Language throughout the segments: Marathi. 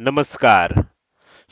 नमस्कार.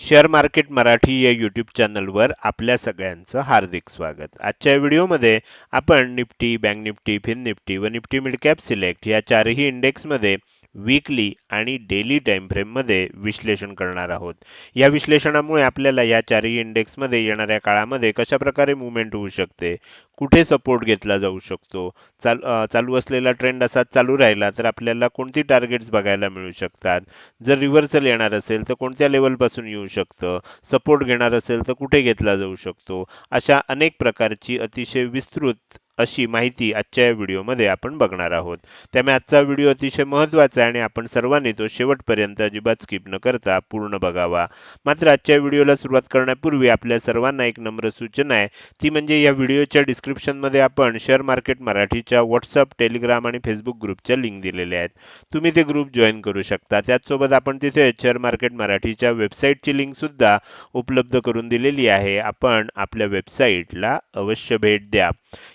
शेअर मार्केट मराठी या यूट्यूब चॅनलवर आपल्या सगळ्यांचं हार्दिक स्वागत. आजच्या व्हिडिओमध्ये आपण Nifty bank Nifty fin Nifty व निफ्टी मिडकॅप सिलेक्ट या चारही इंडेक्समध्ये वीकली आणि डेली टाइम फ्रेममध्ये विश्लेषण करणार आहोत. या विश्लेषणामुळे आपल्याला या चारही इंडेक्समध्ये येणाऱ्या काळामध्ये कशाप्रकारे मुवमेंट होऊ शकते? कुठे सपोर्ट घेतला जाऊ शकतो? चाल चालू असलेला ट्रेंड असाच चालू राहिला तर आपल्याला कोणती टार्गेट्स बघायला मिळू शकतात? जर रिव्हर्सल येणार असेल तर कोणत्या लेवलपासून येऊ शकतं? सपोर्ट घेणार असेल तर कुठे घेतला जाऊ शकतो? अशा अनेक प्रकारची अतिशय विस्तृत अशी माहिती आजच्या या व्हिडिओमध्ये आपण बघणार आहोत. त्यामुळे आजचा व्हिडिओ अतिशय महत्त्वाचा आहे आणि आपण सर्वांनी तो शेवटपर्यंत अजिबात स्किप न करता पूर्ण बघावा. मात्र आजच्या व्हिडिओला सुरुवात करण्यापूर्वी आपल्या सर्वांना एक नम्र सूचना आहे. ती म्हणजे या व्हिडिओच्या डिस्क्रिप्शनमध्ये आपण शेअर मार्केट मराठीच्या व्हॉट्सअप टेलिग्राम आणि फेसबुक ग्रुपच्या लिंक दिलेल्या आहेत. तुम्ही ते ग्रुप जॉईन करू शकता. त्याचसोबत आपण तिथे शेअर मार्केट मराठीच्या वेबसाईटची लिंकसुद्धा उपलब्ध करून दिलेली आहे. आपण आपल्या वेबसाईटला अवश्य भेट द्या.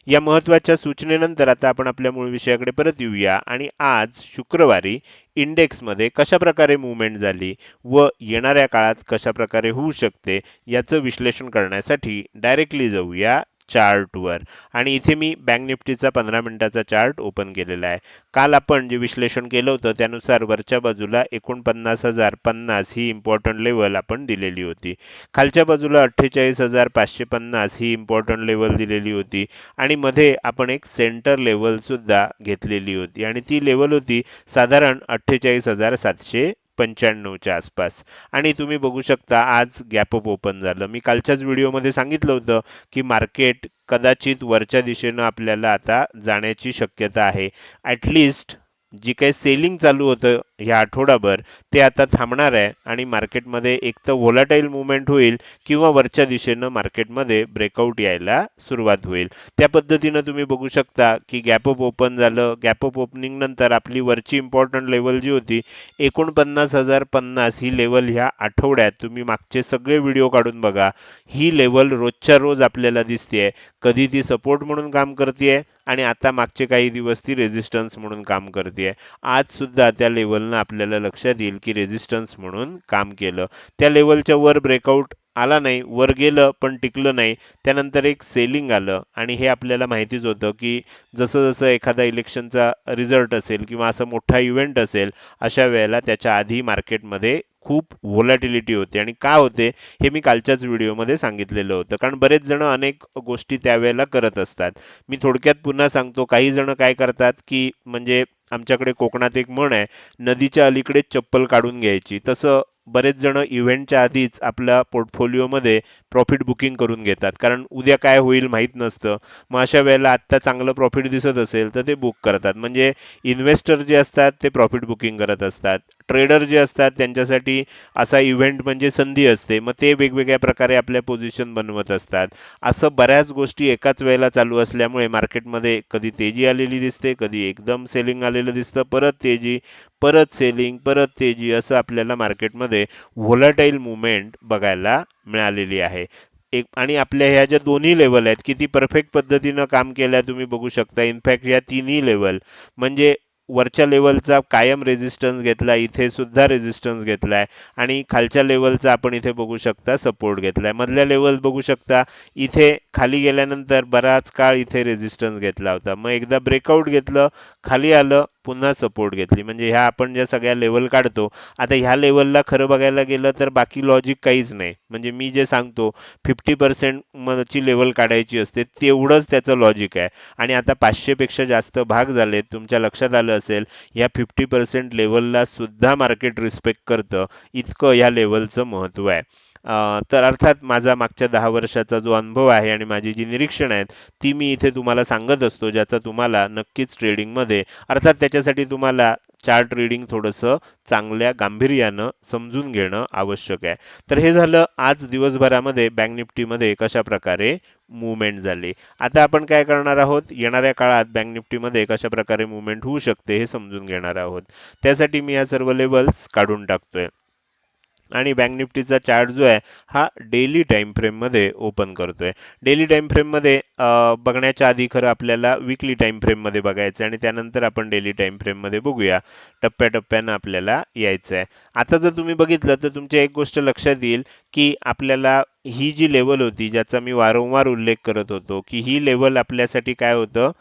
या महत्त्वाच्या सूचनेनंतर आता आपण आपल्या मूळ विषयाकडे परत येऊया. आणि आज शुक्रवारी इंडेक्समध्ये कशा प्रकारे मुवमेंट झाली व येणाऱ्या काळात कशा प्रकारे होऊ शकते याचं विश्लेषण करण्यासाठी डायरेक्टली जाऊया चार्टवर आणि इथे मी बँक निफ्टीचा पंधरा मिनिटाचा चार्ट ओपन केलेला आहे. काल आपण जे विश्लेषण केलं होतं त्यानुसार वरच्या बाजूला एकोणपन्नास हजार पन्नास ही इम्पॉर्टंट लेवल आपण दिलेली होती. खालच्या बाजूला अठ्ठेचाळीस हजार पाचशे पन्नास ही इम्पॉर्टंट लेवल दिलेली होती. आणि मध्ये आपण एक सेंटर लेवलसुद्धा घेतलेली होती. आणि ती लेवल होती साधारण अठ्ठेचाळीस हजार सातशे पंच्याण्णवच्या आसपास. आणि तुम्ही बघू शकता आज गॅप अप ओपन झालं. मी कालच्याच व्हिडिओमध्ये सांगितलं होतं की मार्केट कदाचित वरच्या दिशेनं आपल्याला आता जाण्याची शक्यता आहे. ॲटलिस्ट जी काही सेलिंग चालू होतं ह्या आठवडाभर ते आता थांबणार आहे आणि मार्केटमध्ये एक तर व्होलाटाईल मुवमेंट होईल किंवा वरच्या दिशेनं मार्केटमध्ये ब्रेकआउट यायला सुरुवात होईल. त्या पद्धतीनं तुम्ही बघू शकता की गॅप अप ओपन झालं. गॅप अप ओपनिंग नंतर आपली वरची इम्पॉर्टंट लेवल जी होती एकोणपन्नास हजार पन्नास ही लेवल ह्या आठवड्यात तुम्ही मागचे सगळे व्हिडिओ काढून बघा. ही लेवल रोजच्या रोज आपल्याला दिसते कधी ती सपोर्ट म्हणून काम करते आणि आता मागचे काही दिवस ती रेझिस्टन्स म्हणून काम करते आज सुद्धा त्या लेवलनं आपल्याला लक्षात येईल की रेझिस्टन्स म्हणून काम केलं. त्या लेवलच्या वर ब्रेकआउट आला नाही वर गेलं पण टिकलं नाही. त्यानंतर एक सेलिंग आलं आणि हे आपल्याला माहितीच होतं की जसं जसं एखादा इलेक्शनचा रिझल्ट असेल किंवा असा मोठा इव्हेंट असेल अशा वेळेला त्याच्या आधी मार्केटमध्ये खूप व्होलॅटिलिटी होते. आणि का होते हे मी कालच्याच व्हिडिओमध्ये सांगितलेलं होतं. कारण बरेच जण अनेक गोष्टी त्यावेळेला करत असतात. मी थोडक्यात पुन्हा सांगतो काही जण काय करतात की म्हणजे आमच्याकडे कोकणात एक म्हण आहे नदीच्या अलीकडे चप्पल काढून घ्यायची. तसं बरेच जण इव्हेंटच्या आधीच आपल्या पोर्टफोलिओमध्ये प्रॉफिट बुकिंग करून घेतात. कारण उद्या काय होईल माहीत नसतं. मग अशा वेळेला आत्ता चांगलं प्रॉफिट दिसत असेल तर ते बुक करतात. म्हणजे इन्व्हेस्टर जे असतात ते प्रॉफिट बुकिंग करत असतात. ट्रेडर जे असतात त्यांच्यासाठी असा इव्हेंट म्हणजे संधी असते. मग ते वेगवेगळ्या प्रकारे आपल्या पोझिशन बनवत असतात. असं बऱ्याच गोष्टी एकाच वेळेला चालू असल्यामुळे मार्केटमध्ये कधी तेजी आलेली दिसते कधी एकदम सेलिंग आलेलं दिसतं परत तेजी परत सेलिंग परत तेजी असं आपल्याला मार्केटमध्ये व्होलाटाईल मुवमेंट बघायला मिळालेली आहे. एक आणि आपल्या ह्या ज्या दोन्ही लेवल आहेत किती परफेक्ट पद्धतीनं काम केल्या तुम्ही बघू शकता. इनफॅक्ट या तिन्ही लेवल म्हणजे वरच्या लेवलचा कायम रेझिस्टन्स घेतला इथे सुद्धा रेझिस्टन्स घेतलाय आणि खालच्या लेवलचा आपण इथे बघू शकता सपोर्ट घेतलाय. मधल्या लेवल बघू शकता इथे खाली गेल्यानंतर बराच काळ इथे रेझिस्टन्स घेतला होता. मग एकदा ब्रेकआउट घेतलं खाली आलं पुन्हा सपोर्ट घेतली. म्हणजे ह्या आपण ज्या सगळ्या लेवल काढतो आता ह्या लेवलला खरं बघायला गेलं तर बाकी लॉजिक काहीच नाही. म्हणजे मी जे सांगतो फिफ्टी पर्सेंट ची लेवल काढायची असते तेवढंच त्याचं लॉजिक आहे. आणि आता पाचशेपेक्षा जास्त भाग झाले तुमच्या लक्षात आलं असेल या फिफ्टी पर्सेंट लेवलला सुद्धा मार्केट रिस्पेक्ट करतं. इतकं ह्या लेवलचं महत्त्व आहे. तर अर्थात माझा मागच्या दहा वर्षाचा जो अनुभव आहे आणि माझी जी निरीक्षण आहेत ती मी इथे तुम्हाला सांगत असतो ज्याचा तुम्हाला नक्कीच ट्रेडिंगमध्ये अर्थात त्याच्यासाठी तुम्हाला चार्ट रीडिंग थोडंसं चांगल्या गांभीर्यानं समजून घेणं आवश्यक आहे. तर हे झालं आज दिवसभरामध्ये बँक निफ्टीमध्ये कशा प्रकारे मुवमेंट झाली. आता आपण काय करणार आहोत? येणाऱ्या काळात बँक निफ्टीमध्ये कशा प्रकारे मुवमेंट होऊ शकते हे समजून घेणार आहोत. त्यासाठी मी या सर्व लेवल्स काढून टाकतोय. आणि बँक निफ्टीचा चार्ट जो आहे हा डेली टाईम फ्रेममध्ये ओपन करतोय. डेली टाईम फ्रेममध्ये बघण्याच्या आधी खरं आपल्याला विकली टाईम फ्रेममध्ये बघायचं आहे आणि त्यानंतर आपण डेली टाईम फ्रेममध्ये बघूया. टप्प्याटप्प्यानं आपल्याला यायचं आहे आता जर तुम्ही बघितलं तर तुमच्या एक गोष्ट लक्षात येईल की आपल्याला ही जी लेवल होती ज्याचा मी वारंवार उल्लेख करत होतो की ही लेवल आपल्यासाठी काय होतं?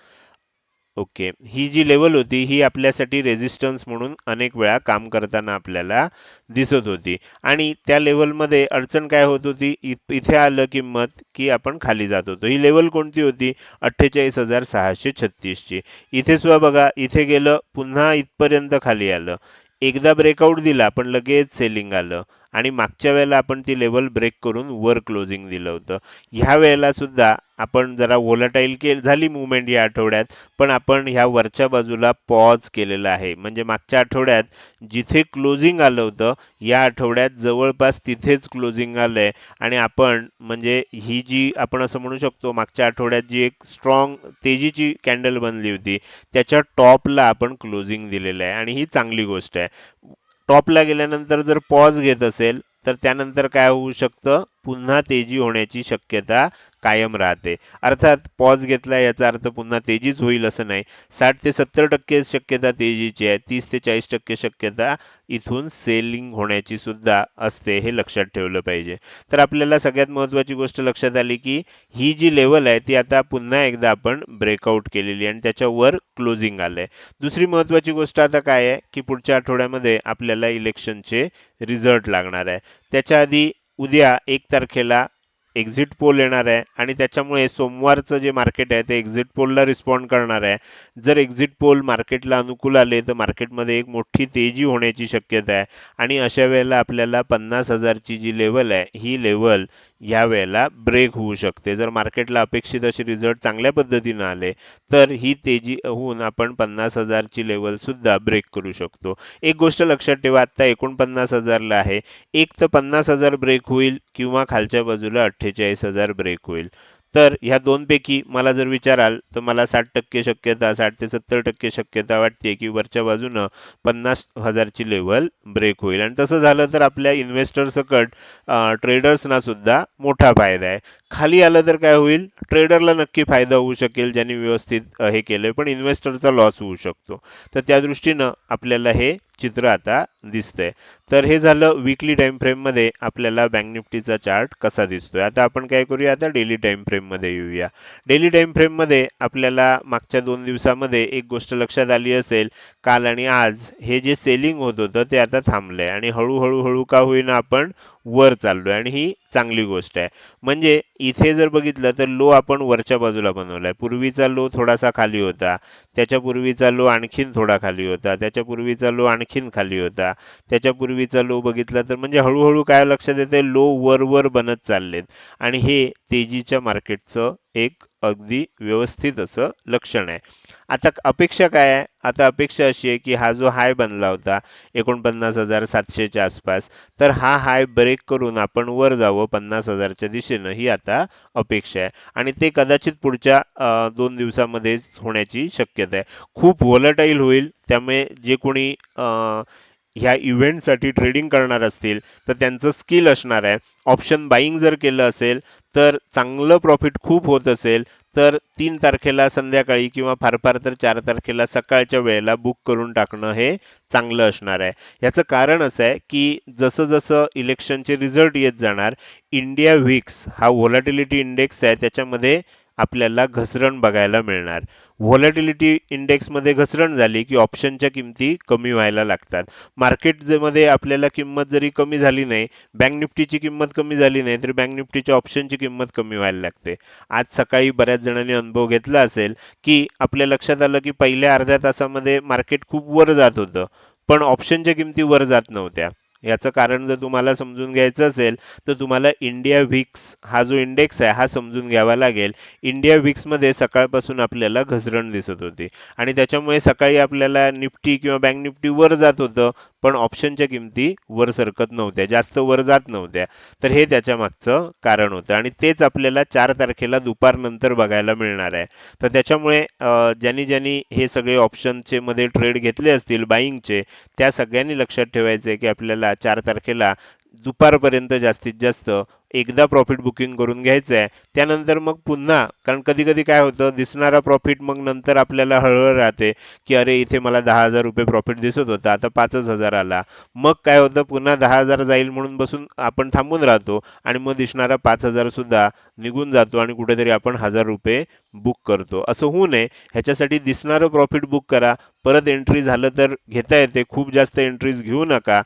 ओके. ही जी लेवल होती ही आपल्यासाठी रेजिस्टन्स म्हणून अनेक वेळा काम करताना आपल्याला दिसत होती. आणि त्या लेवलमध्ये अडचण काय होत होती? इथे आलं किंमत की आपण खाली जात होतो. ही लेवल कोणती होती? अठ्ठेचाळीस हजार सहाशे छत्तीसची. इथे सुद्धा बघा इथे गेलं पुन्हा इथपर्यंत खाली आलं. एकदा ब्रेकआउट दिला पण लगेच सेलिंग आलं. आणि मागच्या वेळेला आपण ती लेवल ब्रेक करून वर क्लोजिंग दिलं होतं. ह्या वेळेला सुद्धा आपण जरा वोलाटाईल के झाली मुवमेंट या आठवड्यात पण आपण ह्या वरच्या बाजूला पॉज केलेला आहे. म्हणजे मागच्या आठवड्यात जिथे क्लोजिंग आलं होतं या आठवड्यात जवळपास तिथेच क्लोजिंग आलंय. आणि आपण म्हणजे ही जी आपण असं म्हणू शकतो मागच्या आठवड्यात जी एक स्ट्रॉंग तेजीची कॅन्डल बनली होती त्याच्या टॉपला आपण क्लोजिंग दिलेलं आहे. आणि ही चांगली गोष्ट आहे. टॉपला गेल्यानंतर जर पॉज घेत असेल तर त्यानंतर काय होऊ शकतं? पुन्हा तेजी होण्याची शक्यता कायम राहते. अर्थात पॉज घेतला याचा अर्थ पुन्हा तेजीच होईल असं नाही. साठ ते सत्तर टक्के शक्यता तेजीची आहे. तीस ते चाळीस टक्के शक्यता इथून सेलिंग होण्याची सुद्धा असते हे लक्षात ठेवलं पाहिजे. तर आपल्याला सगळ्यात महत्त्वाची गोष्ट लक्षात आली की ही जी लेवल आहे ती आता पुन्हा एकदा आपण ब्रेकआउट केलेली आणि त्याच्यावर क्लोजिंग आहे दुसरी महत्त्वाची गोष्ट आता काय आहे की पुढच्या आठवड्यामध्ये आपल्याला इलेक्शनचे रिझल्ट लागणार आहे. त्याच्या आधी उद्या एक तारखेला एक्झिट पोल येणार आहे आणि त्याच्यामुळे सोमवारचं जे मार्केट आहे ते एक्झिट पोलला रिस्पॉन्ड करणार आहे. जर एक्झिट पोल मार्केटला अनुकूल आले तर मार्केटमध्ये एक मोठी तेजी होण्याची शक्यता आहे. आणि अशा वेळेला आपल्याला पन्नास हजारची जी लेवल आहे ही लेवल या वेळेला ब्रेक होऊ शकते. जर मार्केटला अपेक्षित असे रिझल्ट चांगल्या पद्धतीनं आले तर ही तेजी होऊन आपण पन्नास हजारची लेवल सुद्धा ब्रेक करू शकतो. एक गोष्ट लक्षात ठेवा आता एकोणपन्नास हजारला आहे. एक तर पन्नास हजार ब्रेक होईल किंवा खालच्या बाजूला अठ्ठेचाळीस हजार ब्रेक होईल. तर ह्या दोनपैकी मला जर विचाराल तर मला साठ टक्के शक्यता साठ ते सत्तर टक्के शक्यता वाटते की वरच्या बाजूनं पन्नास हजारची लेवल ब्रेक होईल. आणि तसं झालं तर आपल्या इन्व्हेस्टर सकट ट्रेडर्सना सुद्धा मोठा फायदा आहे. खाली आलं तर काय होईल? ट्रेडरला नक्की फायदा होऊ शकेल ज्यांनी व्यवस्थित हे केलंय. पण इन्व्हेस्टरचा लॉस होऊ शकतो. तर त्या दृष्टीनं आपल्याला हे चित्र आता दिसतंय. तर हे झालं विकली टाइम फ्रेममध्ये आपल्याला बँक निफ्टीचा चार्ट कसा दिसतोय. आता आपण काय करूया? आता डेली टाइम फ्रेममध्ये येऊया. डेली टाइम फ्रेममध्ये आपल्याला मागच्या दोन दिवसामध्ये एक गोष्ट लक्षात आली असेल. काल आणि आज हे जे सेलिंग होत होतं ते आता थांबलंय. आणि हळूहळू हळू का होईना आपण वर चाललोय आणि ही चांगली गोष्ट आहे. म्हणजे इथे जर बघितलं तर लो आपण वरच्या बाजूला बनवलाय. पूर्वीचा लो थोडासा खाली होता. त्याच्या पूर्वीचा लो आणखीन थोडा खाली होता. त्याच्या पूर्वीचा लो आणखीन खाली होता. त्याच्या पूर्वीचा लो बघितला तर म्हणजे हळूहळू काय लक्षात येते लो वर वर बनत चाललेत. आणि हे तेजीच्या मार्केटचं एक अगदी व्यवस्थित असं लक्षण आहे. आता अपेक्षा काय आहे? आता अपेक्षा अशी आहे की हा जो हाय बनला होता एकोणपन्नास हजार सातशेच्या आसपास तर हा हाय ब्रेक करून आपण वर जावं पन्नास हजारच्या दिशेनं ही आता अपेक्षा आहे. आणि ते कदाचित पुढच्या दोन दिवसामध्येच होण्याची शक्यता आहे. खूप व्हॉलटाईल होईल त्यामुळे जे कोणी ह्या इव्हेंटसाठी ट्रेडिंग करणार असतील तर त्यांचं स्किल असणार आहे. ऑप्शन बाईंग जर केलं असेल तर चांगलं प्रॉफिट खूप होत असेल तर तीन तारखेला संध्याकाळी किंवा फार फार तर चार तारखेला सकाळच्या वेळेला बुक करून टाकणं हे चांगलं असणार आहे. याचं कारण असं आहे की जसं जसं इलेक्शनचे रिझल्ट येत जाणार इंडिया विक्स हा व्होलॅटिलिटी इंडेक्स आहे त्याच्यामध्ये आपल्याला घसरण बघायला मिळणार. व्हॉलेटिलिटी इंडेक्समध्ये घसरण झाली की ऑप्शनच्या किमती कमी व्हायला लागतात. मार्केटमध्ये आपल्याला किंमत जरी कमी झाली नाही बँक निफ्टीची किंमत कमी झाली नाही तर बँक निफ्टीच्या ऑप्शनची किंमत कमी व्हायला लागते. आज सकाळी बऱ्याच जणांनी अनुभव घेतला असेल की आपल्या लक्षात आलं की पहिल्या अर्ध्या तासामध्ये मार्केट खूप वर जात होतं. पण ऑप्शनच्या किमती वर जात नव्हत्या. याचं कारण जर तुम्हाला समजून घ्यायचं असेल तर तुम्हाला इंडिया विक्स हा जो इंडेक्स आहे हा समजून घ्यावा लागेल. इंडिया विक्समध्ये सकाळपासून आपल्याला घसरण दिसत होती. आणि त्याच्यामुळे सकाळी आपल्याला निफ्टी किंवा बँक निफ्टी वर जात होतं पण ऑप्शनच्या किमती वर सरकत नव्हत्या जास्त वर जात नव्हत्या. तर हे त्याच्या मागचं कारण होतं. आणि तेच आपल्याला चार तारखेला दुपारनंतर बघायला मिळणार आहे. तर त्याच्यामुळे ज्यांनी ज्यांनी हे सगळे ऑप्शनचे मध्ये ट्रेड घेतले असतील बाईंगचे त्या सगळ्यांनी लक्षात ठेवायचं आहे की आपल्याला चार तारखेला दुपारपर्यंत जास्तीत जास्त एकदा प्रॉफिट बुकिंग करून घ्यायचं आहे त्यानंतर मग पुन्हा कारण कधी कधी काय होतं दिसणारा प्रॉफिट मग नंतर आपल्याला हळहळ राहते की अरे इथे मला दहा हजार रुपये प्रॉफिट दिसत होता आता पाचच हजार आला. मग काय होतं पुन्हा दहा हजार जाईल म्हणून बसून आपण थांबून राहतो आणि मग दिसणारा पाच हजार सुद्धा निघून जातो आणि कुठेतरी आपण हजार रुपये बुक करतो. असं होऊ नये. ह्याच्यासाठी दिसणारं प्रॉफिट बुक करा. परत एंट्री झालं तर घेता येते. खूप जास्त एंट्रीज घेऊ नका.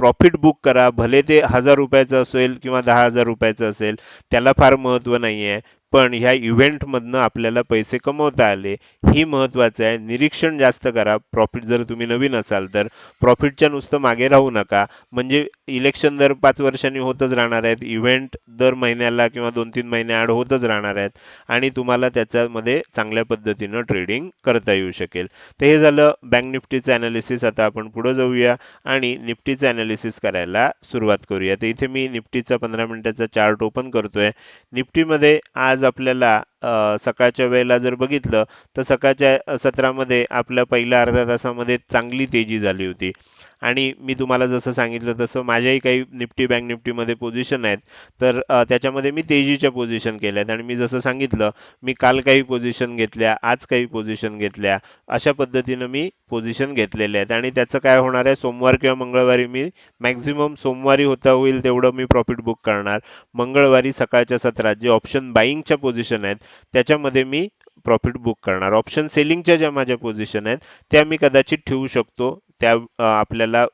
प्रॉफिट बुक करा भले ते हजार रुपयाचं असेल किंवा दहा हजार रुपयाचं असेल त्याला फार महत्त्व नाही आहे पण ह्या इव्हेंटमधनं आपल्याला पैसे कमवता आले ही महत्त्वाचं आहे. निरीक्षण जास्त करा. प्रॉफिट जर तुम्ही नवीन असाल तर. प्रॉफिटच्या नुसतं मागे राहू नका. म्हणजे इलेक्शन दर पाच वर्षांनी होतच राहणार आहेत. इव्हेंट दर महिन्याला किंवा दोन तीन महिन्याआड होतच राहणार आहेत. आणि तुम्हाला त्याच्यामध्ये चांगल्या पद्धतीनं ट्रेडिंग करता येऊ शकेल. तर हे झालं बँक निफ्टीचं अनालिसिस आता आपण पुढे जाऊया आणि निफ्टीचं अनालिसिस करायला सुरुवात करूया. तर इथे मी निफ्टीचा पंधरा मिनिटाचा चार्ट ओपन करतोय. निफ्टीमध्ये आज आज आपल्याला सकाळच्या वेळेला जर बघितलं तर सकाळच्या सत्रामध्ये आपल्या पहिल्या अर्ध्या तासामध्ये चांगली तेजी झाली होती. आणि मी तुम्हाला जसं सांगितलं तसं माझ्याही काही निफ्टी बँक निफ्टीमध्ये पोझिशन आहेत. तर त्याच्यामध्ये मी तेजीच्या पोझिशन केल्या आहेत. आणि मी जसं सांगितलं मी काल काही पोझिशन घेतल्या आज काही पोझिशन घेतल्या अशा पद्धतीनं मी पोझिशन घेतलेले आहेत. आणि त्याचं काय होणार आहे सोमवार किंवा मंगळवारी मी मॅक्झिमम सोमवारी होता होईल तेवढं मी प्रॉफिट बुक करणार. मंगळवारी सकाळच्या सत्रात जे ऑप्शन बाईंगच्या पोझिशन आहेत त्याच्यामध्ये मी प्रॉफिट बुक करणार. ऑप्शन सेलिंगच्या ज्या माझ्या पोझिशन आहेत त्या मी कदाचित ठेवू शकतो. त्या आपल्याला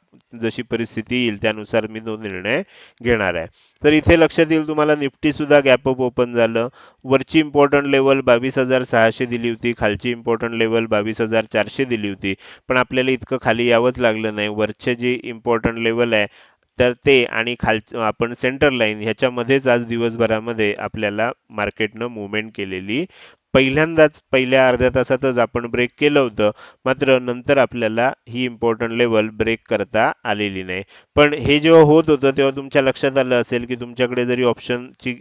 जशी परिस्थिती येईल त्यानुसार मी तो निर्णय घेणार आहे. तर इथे लक्षात येईल तुम्हाला निफ्टी सुद्धा गॅप अप ओपन झालं. वरची इम्पॉर्टंट लेवल बावीस हजार सहाशे दिली होती. खालची इम्पॉर्टंट लेवल बावीस हजार चारशे दिली होती. पण आपल्याला इतकं खाली यावंच लागलं नाही. वरचे जे इम्पॉर्टंट लेवल आहे तर ते आणि खाल आपण सेंटर लाईन ह्याच्यामध्येच आज दिवसभरामध्ये आपल्याला मार्केटनं मुवमेंट केलेली. पहिल्यांदाच पहिल्या अर्ध्या तासातच आपण ब्रेक केलं होतं. मात्र नंतर आपल्याला ही इम्पॉर्टंट लेवल ब्रेक करता आलेली नाही. पण हे जेव्हा होत होतं तेव्हा तुमच्या लक्षात आलं असेल की तुमच्याकडे जरी ऑप्शनची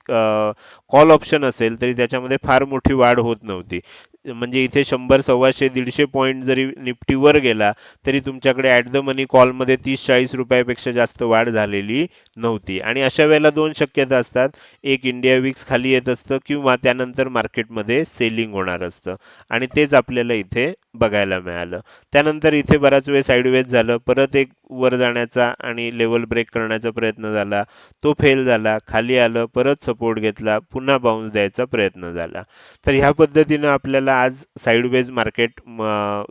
कॉल ऑप्शन असेल तरी त्याच्यामध्ये फार मोठी वाढ होत नव्हती. म्हणजे इथे शंभर सव्वाशे दीडशे पॉईंट जरी निफ्टीवर गेला तरी तुमच्याकडे ॲट द मनी कॉलमध्ये तीस चाळीस रुपयापेक्षा जास्त वाढ झालेली नव्हती. आणि अशा वेळेला दोन शक्यता असतात. एक इंडिया विक्स खाली येत असतं किंवा त्यानंतर मार्केटमध्ये सेलिंग होणार असतं. आणि तेच आपल्याला इथे बघायला मिळालं. त्यानंतर इथे बराच वेळ साईडवेज झालं. परत एक वर जाण्याचा आणि लेवल ब्रेक करण्याचा प्रयत्न झाला. तो फेल झाला. खाली आलं. परत सपोर्ट घेतला. पुन्हा बाउन्स द्यायचा प्रयत्न झाला. तर ह्या पद्धतीनं आपल्याला आज साईडवेज मार्केट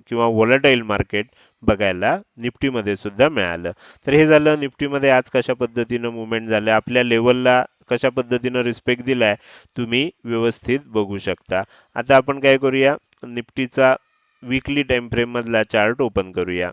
किंवा वॉलटाईल मार्केट बघायला निफ्टीमध्ये सुद्धा मिळालं. तर हे झालं. निफ्टीमध्ये आज कशा पद्धतीनं मुवमेंट झालं? आपल्या लेवलला कशा पद्धतीनं रिस्पेक्ट दिलाय? तुम्ही व्यवस्थित बघू शकता. आता आपण काय करूया? निफ्टीचा विकली टाइम फ्रेम मधला चार्ट ओपन करूया.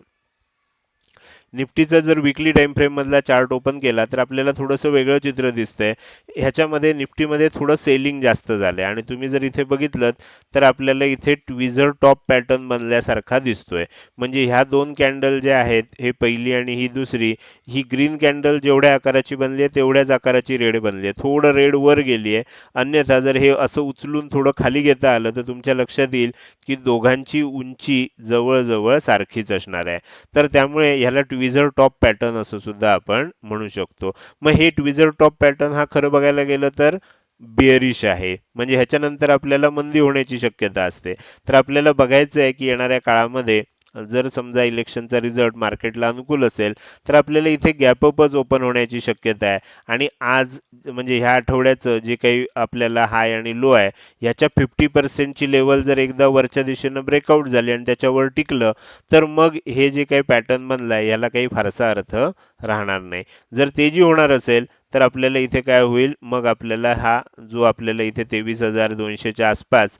निफ्टीचा जर विकली टाइम फ्रेम मधला चार्ट ओपन केला तर आपल्याला थोडंसं वेगळं चित्र दिसतंय. ह्याच्यामध्ये निफ्टीमध्ये थोडं सेलिंग जास्त झालंय. आणि तुम्ही जर इथे बघितलं तर आपल्याला इथे ट्विझर टॉप पॅटर्न बनल्यासारखा दिसतोय. म्हणजे ह्या दोन कॅन्डल ज्या आहेत हे पहिली आणि ही दुसरी ही ग्रीन कॅन्डल जेवढ्या आकाराची बनली आहे तेवढ्याच आकाराची रेड बनली आहे थोडं रेड वर गेली आहे अन्यथा जर हे असं उचलून थोडं खाली घेता आलं तर तुमच्या लक्षात येईल की दोघांची उंची जवळजवळ सारखीच असणार आहे. तर त्यामुळे ह्याला ट्विझर टॉप पॅटर्न असं सुद्धा आपण म्हणू शकतो. मग हे ट्विझर टॉप पॅटर्न हा खरं बघायला गेलं तर बिअरिश आहे. म्हणजे ह्याच्यानंतर आपल्याला मंदी होण्याची शक्यता असते. तर आपल्याला बघायचं आहे की येणाऱ्या काळामध्ये जर समजा इलेक्शनचा रिझल्ट मार्केटला अनुकूल असेल तर आपल्याला इथे गॅपअपच ओपन होण्याची शक्यता आहे. आणि आज म्हणजे ह्या आठवड्याचं जे काही आपल्याला हाय आणि लो आहे ह्याच्या फिफ्टी पर्सेंटची लेवल जर एकदा वरच्या दिशेनं ब्रेकआउट झाली आणि त्याच्यावर टिकलं तर मग हे जे काही पॅटर्न बनलं आहे याला काही फारसा अर्थ राहणार नाही. जर तेजी होणार असेल तर आपल्याला इथे काय होईल? मग आपल्याला हा जो आपल्याला इथे तेवीस हजार दोनशेच्या आसपास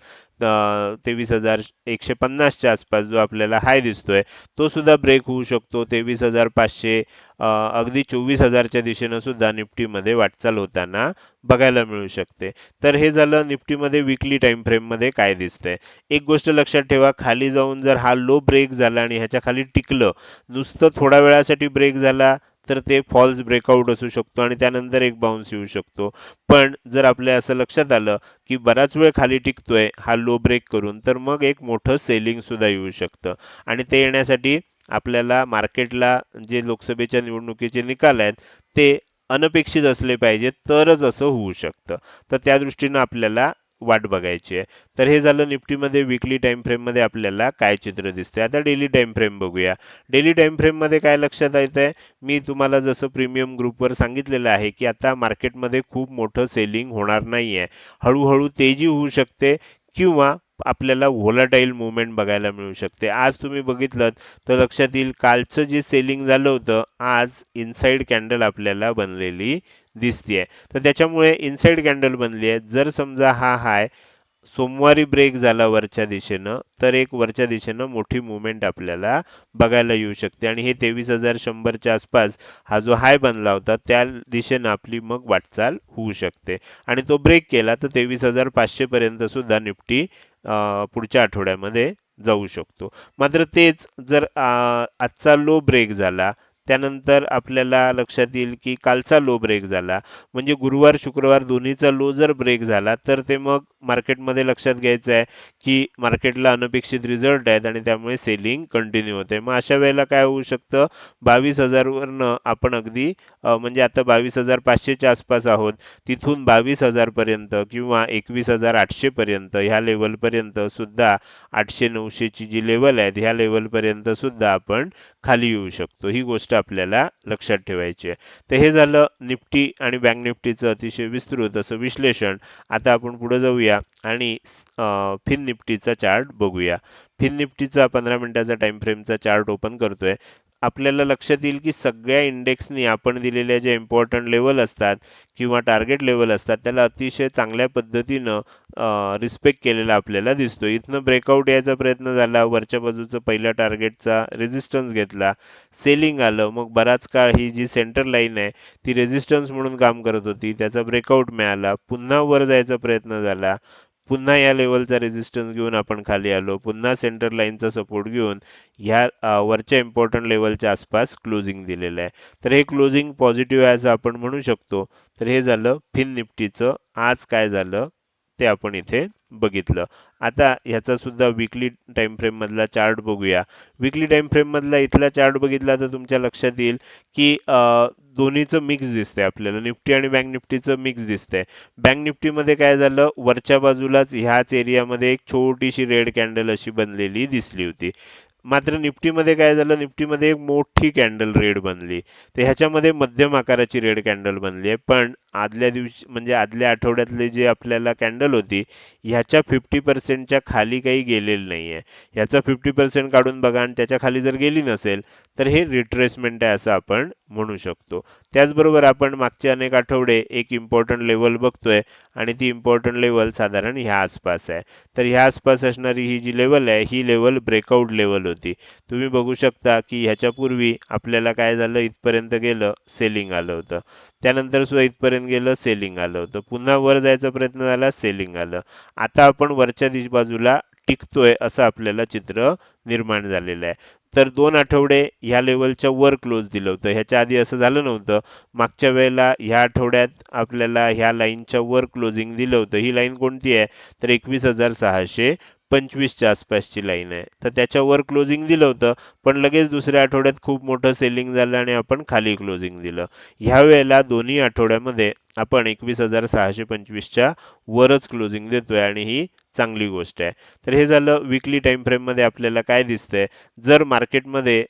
तेवीस हजार एकशे पन्नासच्या आसपास जो आपल्याला हाय दिसतोय तो सुद्धा ब्रेक होऊ शकतो. तेवीस हजार पाचशे अगदी चोवीस हजारच्या दिशेनं सुद्धा निफ्टीमध्ये वाटचाल होताना बघायला मिळू शकते. तर हे झालं निफ्टीमध्ये विकली टाइम फ्रेममध्ये काय दिसतंय? एक गोष्ट लक्षात ठेवा खाली जाऊन जर हा लो ब्रेक झाला आणि ह्याच्या खाली टिकलं नुसतं थोड्या वेळासाठी ब्रेक झाला तर ते फॉल्स ब्रेकआउट असू शकतो आणि त्यानंतर एक बाउन्स येऊ शकतो. पण जर आपल्या असं लक्षात आलं की बराच वेळ खाली टिकतोय हा लो ब्रेक करून तर मग एक मोठं सेलिंग सुद्धा येऊ शकतं. आणि ते येण्यासाठी आपल्याला मार्केटला जे लोकसभेच्या निवडणुकीचे निकाल आहेत ते अनपेक्षित असले पाहिजेत तरच असं होऊ शकतं. तर त्या दृष्टीनं आपल्याला वाट बघायची आहे. तर हे झालं निफ्टीमध्ये विकली टाइम फ्रेममध्ये आपल्याला काय चित्र दिसते आता डेली टाइम फ्रेम बघूया. डेली टाइम फ्रेममध्ये काय लक्षात येत आहे मी तुम्हाला जसं प्रीमियम ग्रुपवर सांगितलेलं आहे की आता मार्केटमध्ये खूप मोठं सेलिंग होणार नाही आहे हळूहळू तेजी होऊ शकते किंवा आपल्याला व्होलाटाईल मुवमेंट बघायला मिळू शकते. आज तुम्ही बघितलं तर लक्षात येईल कालचं जे सेलिंग झालं होतं आज इनसाइड कॅन्डल आपल्याला बनलेली दिसतीये. तर त्याच्यामुळे इनसाइड कॅन्डल बनली आहे जर समजा हा हाय सोमवारी ब्रेक झाला वरच्या दिशेनं तर एक वरच्या दिशेनं मोठी मुवमेंट आपल्याला बघायला येऊ शकते. आणि हे तेवीस हजार शंभरच्या आसपास हा जो हाय बनला होता त्या दिशेनं आपली मग वाटचाल होऊ शकते. आणि तो ब्रेक केला तर तेवीस हजार पाचशेपर्यंत सुद्धा निफ्टी पुढच्या आठवड्यामध्ये जाऊ शकतो. मात्र तेच जर आजचा लो ब्रेक झाला त्यानंतर आपल्याला लक्षात येईल की कालचा लो ब्रेक झाला. म्हणजे गुरुवार शुक्रवार दोन्हीचा लो जर ब्रेक झाला तर ते मग मार्केटमध्ये लक्षात घ्यायचं आहे की मार्केटला अनपेक्षित रिझल्ट आहेत आणि त्यामुळे सेलिंग कंटिन्यू होते. मग अशा वेळेला काय होऊ शकतं? बावीस हजारवरनं आपण अगदी म्हणजे आता बावीस हजार पाचशेच्या आसपास आहोत. तिथून बावीस हजारपर्यंत किंवा एकवीस हजार आठशेपर्यंत ह्या लेवलपर्यंत सुद्धा आठशे नऊशेची जी लेवल आहेत ह्या लेवलपर्यंत सुद्धा आपण खाली येऊ शकतो. ही गोष्ट आपल्याला लक्षात ठेवायची आहे. तर हे झालं निफ्टी आणि बँक निफ्टीचं अतिशय विस्तृत असं विश्लेषण. आता आपण पुढे जाऊया आणि फिन निफ्टीचा चार्ट बघूया. फिन निफ्टीचा पंधरा मिनिटाचा टाइम फ्रेमचा चार्ट ओपन करतोय. आपल्याला लक्षात येईल की सगळ्या इंडेक्सनी आपण दिलेल्या ज्या इम्पॉर्टंट लेवल असतात किंवा टार्गेट लेवल असतात त्याला अतिशय चांगल्या पद्धतीनं रिस्पेक्ट केलेला आपल्याला दिसतो. इथनं ब्रेकआउट यायचा प्रयत्न झाला वरच्या बाजूचं पहिल्या टार्गेटचा रेझिस्टन्स घेतला सेलिंग आलं मग बराच काळ ही जी सेंटर लाईन आहे ती रेझिस्टन्स म्हणून काम करत होती त्याचा ब्रेकआउट मिळाला पुन्हा वर जायचा प्रयत्न झाला पुन्हा या लेवलचा रेजिस्टन्स घेऊन आपण खाली आलो. पुन्हा सेंटर लाईनचा सपोर्ट घेऊन ह्या वरच्या इम्पॉर्टंट लेवलच्या आसपास क्लोजिंग दिलेलं आहे. तर हे क्लोजिंग पॉझिटिव्ह आहे असं आपण म्हणू शकतो. तर हे झालं फिन निफ्टीचं आज काय झालं ते आपण इथे बघितलं. आता ह्याचा सुद्धा विकली टाइम फ्रेम मधला चार्ट बघूया. विकली टाइम फ्रेम मधला इथला चार्ट बघितला तर तुमच्या लक्षात येईल की दोन्हीचं मिक्स दिसतंय आपल्याला. निफ्टी आणि बँक निफ्टीचं मिक्स दिसतंय. बँक निफ्टीमध्ये काय झालं? वरच्या बाजूलाच ह्याच एरियामध्ये एक छोटीशी रेड कॅन्डल अशी बनलेली दिसली होती. मात्र निफ्टीमध्ये काय झालं? निफ्टीमध्ये एक मोठी कॅन्डल रेड बनली. तर ह्याच्यामध्ये मध्यम आकाराची रेड कॅन्डल बनली आहे. पण आदल्या दिवशी म्हणजे आदल्या आठवड्यातले जे आपल्याला कॅन्डल होती ह्याच्या फिफ्टी पर्सेंटच्या खाली काही गेलेलं नाही आहे ह्याचा फिफ्टी पर्सेंट काढून बघा आणि त्याच्याखाली जर गेली नसेल तर हे रिट्रेसमेंट आहे असं आपण म्हणू शकतो. त्याचबरोबर आपण मागचे अनेक आठवडे एक इम्पॉर्टंट लेवल बघतोय आणि ती इम्पॉर्टंट लेवल साधारण ह्या आसपास आहे. तर ह्या आसपास असणारी ही जी लेवल आहे ही लेवल ब्रेकआउट लेवल होती. तुम्ही बघू शकता की ह्याच्यापूर्वी आपल्याला काय झालं? इथपर्यंत गेलं सेलिंग आलं होतं. त्यानंतर सुद्धा इथपर्यंत गेलं सेलिंग आलं होतं. पुन्हा वर जायचा प्रयत्न झाला सेलिंग आलं. आता आपण वरच्या दिश बाजूला टिकतोय असं आपल्याला चित्र निर्माण झालेलं आहे. तर दोन आठवडे ह्या लेवलच्या वर क्लोज दिलं होतं. ह्याच्या आधी असं झालं नव्हतं. मागच्या वेळेला ह्या आठवड्यात आपल्याला ह्या लाईनच्या वर क्लोजिंग दिलं होतं. ही लाईन कोणती आहे? तर एकवीस हजार सहाशे पंचवीसच्या आसपासची लाईन आहे. तर त्याच्यावर क्लोजिंग दिलं होतं पण लगेच दुसऱ्या आठवड्यात खूप मोठं सेलिंग झालं आणि आपण खाली क्लोजिंग दिलं. ह्या वेळेला दोन्ही आठवड्यामध्ये आपण एकवीस हजार सहाशे पंचवीसच्या वरच क्लोजिंग देतोय आणि ही चांगली गोष्ट आहे. तर हे झालं विकली टाइम फ्रेममध्ये आपल्याला काय दिसतंय? जर मार्केटमध्ये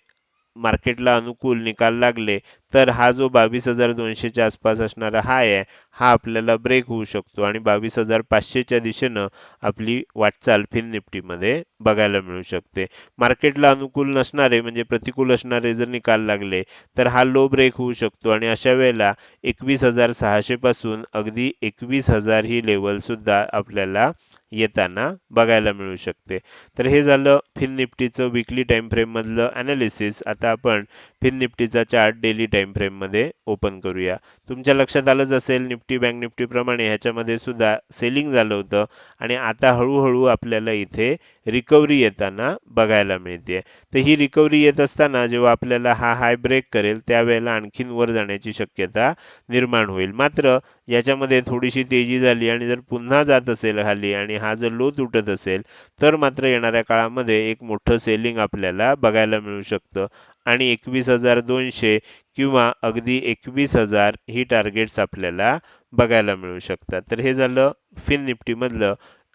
मार्केटला अनुकूल निकाल लागले तर हा जो बावीस हजार दोनशेच्या आसपास असणारा हाय आहे हा आपल्याला ब्रेक होऊ शकतो. आणि बावीस हजार पाचशेच्या दिशेनं आपली वाटचाल फिन निफ्टीमध्ये बघायला मिळू शकते. मार्केटला अनुकूल नसणारे म्हणजे प्रतिकूल असणारे जर निकाल लागले तर हा लो ब्रेक होऊ शकतो. आणि अशा वेळेला एकवीस हजार सहाशेपासून अगदी एकवीस हजार ही लेवल सुद्धा आपल्याला येताना बघायला मिळू शकते. तर हे झालं फिन निफ्टीचं विकली टाईम फ्रेम मधलं अनालिसिस आता आपण फिन निफ्टीचा चार्ट डेली टाईम टाइम फ्रेममध्ये ओपन करूया. तुमच्या लक्षात आलंच असेल निफ्टी बँक निफ्टी प्रमाणे ह्याच्यामध्ये सुद्धा सेलिंग झालं होतं. आणि आता हळूहळू आपल्याला इथे रिकव्हरी येताना बघायला मिळते. तर ही रिकव्हरी येत असताना जेव्हा आपल्याला हा हाय ब्रेक करेल त्यावेळेला आणखीन वर जाण्याची शक्यता निर्माण होईल. मात्र याच्यामध्ये थोडीशी तेजी झाली आणि जर पुन्हा जात असेल खाली आणि हा जर लो तुटत असेल तर मात्र येणाऱ्या काळामध्ये एक मोठं सेलिंग आपल्याला बघायला मिळू शकतं. आणि एकवीस हजार दोनशे किंवा अगदी एकवीस हजार ही टार्गेट्स आपल्याला बघायला मिळू शकतात. तर हे झालं फिन निफ्टीमधलं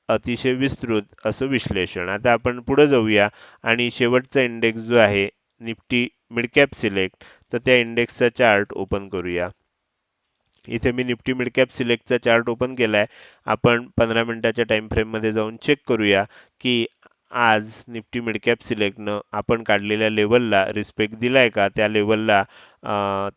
अतिशय विस्तृत असं विश्लेषण. आता आपण पुढे जाऊया आणि शेवटचा इंडेक्स जो आहे निफ्टी मिडकॅप सिलेक्ट तर त्या इंडेक्सचा चार्ट ओपन करूया. इथे मी निफ्टी मिडकॅप सिलेक्टचा चार्ट ओपन केलाय. आपण पंधरा मिनिटाच्या टाइम फ्रेममध्ये जाऊन चेक करूया की आज निफ्टी मिडकॅप सिलेक्टनं आपण काढलेल्या लेवलला रिस्पेक्ट दिलाय का? त्या लेवलला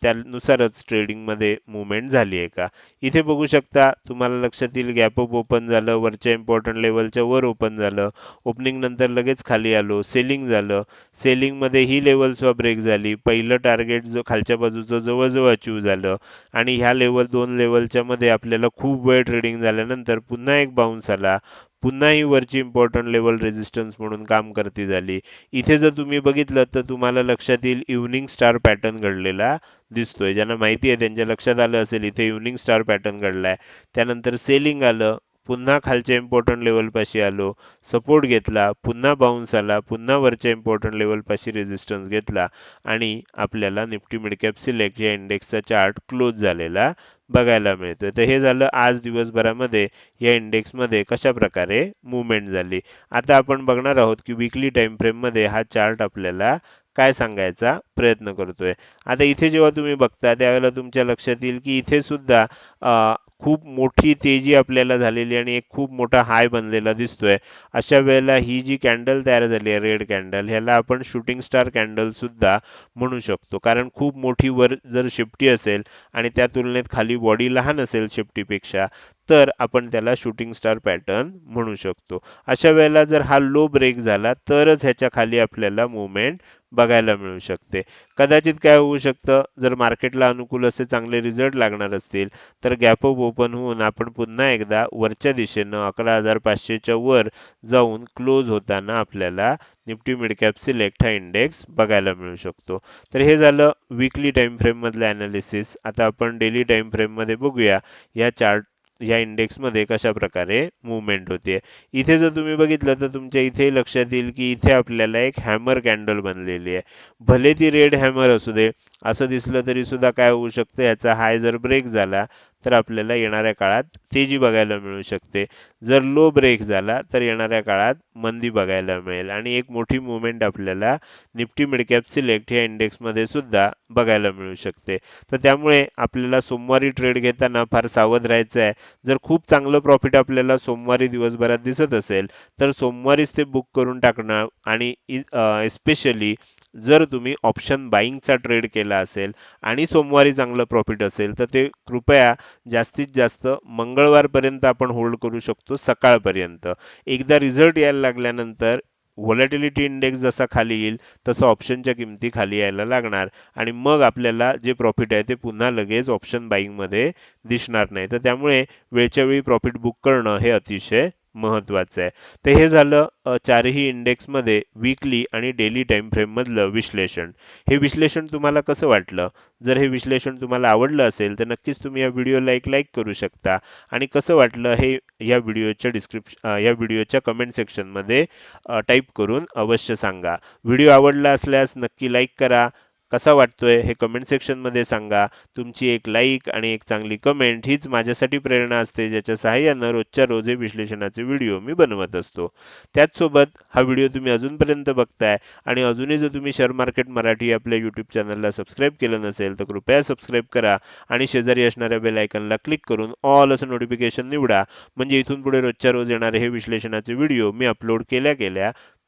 त्यानुसारच ट्रेडिंगमध्ये मुवमेंट झाली आहे का? इथे बघू शकता तुम्हाला लक्षात येईल गॅप अप ओपन झालं वरच्या इम्पॉर्टंट लेवलच्या वर ओपन झालं ओपनिंग नंतर लगेच खाली आलो सेलिंग झालं सेलिंगमध्ये ही लेवलसुद्धा ब्रेक झाली पहिलं टार्गेट जो खालच्या बाजूचं जवळजवळ अचीव झालं आणि ह्या लेवल दोन लेवलच्या मध्ये आपल्याला खूप वेळ ट्रेडिंग झाल्यानंतर पुन्हा एक बाउन्स आला. पुन्हा ही वरची इम्पॉर्टंट लेवल रेजिस्टन्स म्हणून काम करती झाली. इथे जर तुम्ही बघितलं तर तुम्हाला लक्षात येईल इव्हनिंग स्टार पॅटर्न घडलेला दिसतोय. ज्यांना माहिती आहे त्यांच्या लक्षात आलं असेल इथे इव्हनिंग स्टार पॅटर्न घडलाय. त्यानंतर सेलिंग आलं. पुन्हा खालच्या इम्पॉर्टंट लेवलपाशी आलो सपोर्ट घेतला पुन्हा बाउन्स आला पुन्हा वरच्या इम्पॉर्टंट लेवलपाशी रेजिस्टन्स घेतला आणि आपल्याला निफ्टी मिडकॅप सिलेक्ट या इंडेक्सचा चार्ट क्लोज झालेला बघायला मिळतोय तर हे झालं आज दिवसभरामध्ये. या इंडेक्समध्ये कशा प्रकारे मुवमेंट झाली? आता आपण बघणार आहोत की विकली टाइम फ्रेममध्ये हा चार्ट आपल्याला काय सांगायचा प्रयत्न करतोय. आता इथे जेव्हा तुम्ही बघता त्यावेळेला तुमच्या लक्षात येईल की इथे सुद्धा खूप मोठी तेजी आपल्याला झालेली आणि एक खूप मोठा हाय बनलेला दिसतोय अशा वेळेला ही जी कॅन्डल तयार झाली आहे रेड कॅन्डल ह्याला आपण शूटिंग स्टार कॅन्डल सुद्धा म्हणू शकतो. कारण खूप मोठी वर जर शिफ्टी असेल आणि त्या तुलनेत खाली बॉडी लहान असेल शिफ्टीपेक्षा तर आपण त्याला शूटिंग स्टार पॅटर्न म्हणू शकतो. अशा वेळेला जर हा लो ब्रेक झाला तरच ह्याच्या खाली आपल्याला मुवमेंट बघायला मिळू शकते. कदाचित काय होऊ शकतं जर मार्केटला अनुकूल असे चांगले रिझल्ट लागणार असतील तर गॅप अप ओपन होऊन आपण पुन्हा एकदा वरच्या दिशेनं अकरा हजार पाचशेच्या वर जाऊन क्लोज होताना आपल्याला निफ्टी मिडकॅप सिलेक्ट हा इंडेक्स बघायला मिळू शकतो. तर हे झालं विकली टाईम फ्रेममधलं ॲनालिसिस अनालिसिस आता आपण डेली टाईम फ्रेममध्ये बघूया. या चार्ट या इंडेक्समध्ये कशा प्रकारे मुवमेंट होते. इथे जर तुम्ही बघितलं तर तुमच्या इथे लक्षात येईल की इथे आपल्याला एक हॅमर कॅन्डल बनलेली आहे. भले ती रेड हॅमर असू दे असं दिसलं तरी सुद्धा काय होऊ शकतं? याचा हाय जर ब्रेक झाला तर आपल्याला येणाऱ्या काळात तेजी बघायला मिळू शकते. जर लो ब्रेक झाला तर येणाऱ्या काळात मंदी बघायला मिळेल. आणि एक मोठी मुवमेंट आपल्याला निफ्टी मिडकॅप सिलेक्ट या इंडेक्समध्ये सुद्धा बघायला मिळू शकते. तर त्यामुळे आपल्याला सोमवारी ट्रेड घेताना फार सावध राहायचं आहे. जर खूप चांगलं प्रॉफिट आपल्याला सोमवारी दिवसभरात दिसत असेल तर सोमवारीच ते बुक करून टाकणं आणि एस्पेशली जर तुम्ही ऑप्शन बाईंगचा ट्रेड केला असेल आणि सोमवारी चांगलं प्रॉफिट असेल तर ते कृपया जास्तीत जास्त मंगळवारपर्यंत आपण होल्ड करू शकतो सकाळपर्यंत. एकदा रिझल्ट यायला लागल्यानंतर व्हॉलेटिलिटी इंडेक्स जसा खाली येईल तसं ऑप्शनच्या किमती खाली यायला लागणार. आणि मग आपल्याला जे प्रॉफिट आहे ते पुन्हा लगेच ऑप्शन बाईंगमध्ये दिसणार नाही. तर त्यामुळे वेळच्या वेळी प्रॉफिट बुक करणं हे अतिशय महत्वाचं आहे. तर हे झालं चारही इंडेक्समध्ये वीकली आणि डेली टाईम फ्रेम मधलं विश्लेषण. हे विश्लेषण तुम्हाला कसं वाटलं? जर हे विश्लेषण तुम्हाला आवडलं असेल तर नक्कीच तुम्ही या व्हिडिओला एक लाईक करू शकता. आणि कसं वाटलं हे या व्हिडिओच्या डिस्क्रिप्शन या व्हिडिओच्या कमेंट सेक्शनमध्ये टाईप करून अवश्य सांगा. व्हिडिओ आवडला असल्यास नक्की लाईक करा. कसा वाटतोय हे कमेंट सेक्शनमध्ये सांगा. तुमची एक लाईक आणि एक चांगली कमेंट हीच माझ्यासाठी प्रेरणा असते ज्याच्या सहाय्यानं रोजच्या रोज हे विश्लेषणाचे व्हिडिओ मी बनवत असतो. त्याचसोबत हा व्हिडिओ तुम्ही अजूनपर्यंत बघताय आणि अजूनही जर तुम्ही शेअर मार्केट मराठी आपल्या यूट्यूब चॅनलला सबस्क्राईब केलं नसेल तर कृपया सबस्क्राईब करा आणि शेजारी असणाऱ्या बेल आयकनला क्लिक करून ऑल असं नोटिफिकेशन निवडा. म्हणजे इथून पुढे रोजच्या रोज येणारे हे विश्लेषणाचे व्हिडिओ मी अपलोड केल्या केल्या